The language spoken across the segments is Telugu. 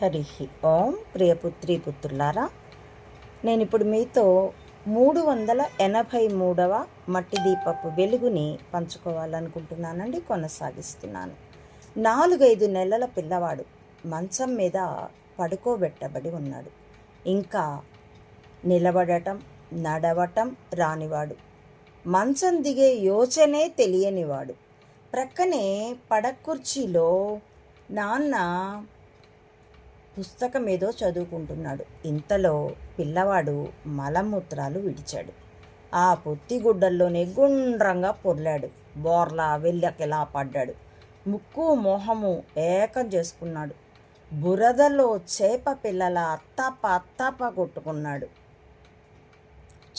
హరి ఓం ప్రియపుత్రి పుత్రులారా నేను ఇప్పుడు మీతో మూడు వందల ఎనభై మూడవ మట్టి దీపపు వెలుగుని పంచుకోవాలనుకుంటున్నానండి కొనసాగిస్తున్నాను. నాలుగైదు నెలల పిల్లవాడు మంచం మీద పడుకోబెట్టబడి ఉన్నాడు. ఇంకా నిలబడటం నడవటం రానివాడు. మంచం దిగే యోచనే తెలియనివాడు. ప్రక్కనే పడకుర్చీలో నాన్న పుస్తకం ఏదో చదువుకుంటున్నాడు. ఇంతలో పిల్లవాడు మలమూత్రాలు విడిచాడు. ఆ పొత్తిగుడ్డల్లోనే గుండ్రంగా పొర్లాడు. బోర్లా వెళ్ళకెలా పడ్డాడు. ముక్కు మొహము ఏకం చేసుకున్నాడు. బురదలో చేప పిల్లల అత్తాప అత్తాప కొట్టుకున్నాడు.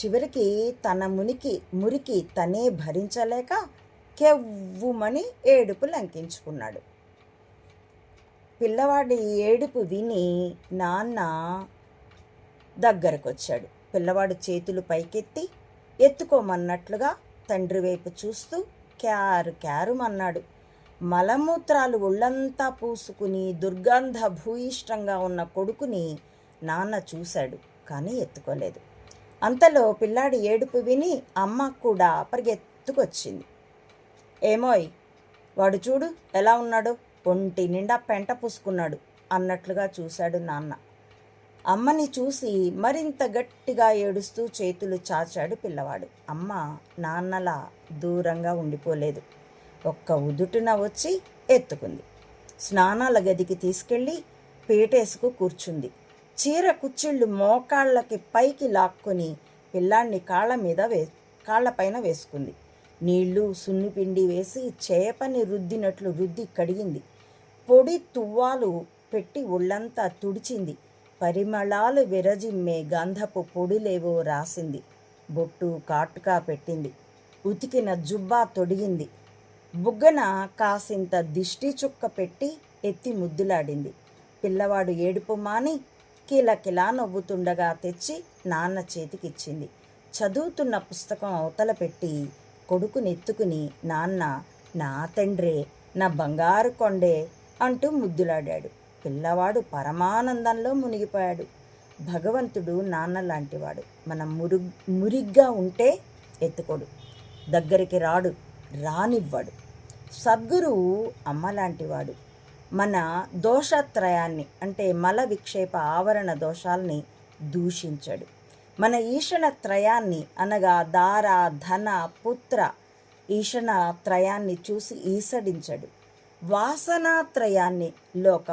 చివరికి తన మునికి మురికి తనే భరించలేక కెవ్వుమని ఏడుపు లంకించుకున్నాడు. పిల్లవాడి ఏడుపు విని నాన్న దగ్గరకొచ్చాడు. పిల్లవాడు చేతులు పైకెత్తి ఎత్తుకోమన్నట్లుగా తండ్రి వైపు చూస్తూ క్యారు క్యారుమన్నాడు. మలమూత్రాలు ఒళ్ళంతా పూసుకుని దుర్గంధ భూయిష్టంగా ఉన్న కొడుకుని నాన్న చూశాడు కానీ ఎత్తుకోలేదు. అంతలో పిల్లాడి ఏడుపు విని అమ్మ కూడా పరిగెత్తుకొచ్చింది. ఏమోయ్ వాడు చూడు ఎలా ఉన్నాడో? ఒంటి నిండా పెంట పూసుకున్నాడు. అన్నట్లుగా చూశాడు నాన్న. అమ్మని చూసి మరింత గట్టిగా ఏడుస్తూ చేతులు చాచాడు పిల్లవాడు. అమ్మ నాన్నలా దూరంగా ఉండిపోలేదు. ఒక్క ఉదుటున వచ్చి ఎత్తుకుంది. స్నానాల గదికి తీసుకెళ్ళి పీటేసుకు కూర్చుంది. చీర కుచ్చిళ్ళు మోకాళ్ళకి పైకి లాక్కొని పిల్లాన్ని కాళ్ళ మీద వే కాళ్ళపైన వేసుకుంది. నీళ్ళు సున్నిపిండి వేసి చేపని రుద్దినట్లు రుద్ది కడిగింది. పొడి తువ్వాలు పెట్టి ఒళ్ళంతా తుడిచింది. పరిమళాలు విరజిమ్మే గంధపు పొడిలేవో రాసింది. బొట్టు కాటుకా పెట్టింది. ఉతికిన జుబ్బా తొడిగింది. బుగ్గన కాసింత దిష్టి చుక్క పెట్టి ఎత్తి ముద్దులాడింది. పిల్లవాడు ఏడుపు మాని కిలకిలా నవ్వుతుండగా తెచ్చి నాన్న చేతికిచ్చింది. చదువుతున్న పుస్తకం అవతల పెట్టి కొడుకునెత్తుకుని నాన్న నా తండ్రే నా బంగారు కొండే అంటూ ముద్దులాడాడు. పిల్లవాడు పరమానందంలో మునిగిపోయాడు. భగవంతుడు నాన్న లాంటివాడు మనం మురు మురిగ్గా ఉంటే ఎత్తుకోడు. దగ్గరికి రాడు రానివ్వడు. సద్గురువు అమ్మ లాంటివాడు మన దోషత్రయాన్ని అంటే మల విక్షేప ఆవరణ దోషాల్ని దూషించడు. మన ఈషణ త్రయాన్ని అనగా దార ధన పుత్ర ఈషణ త్రయాన్ని చూసి ఈసడించడు. వాసనాత్రయాన్ని లోక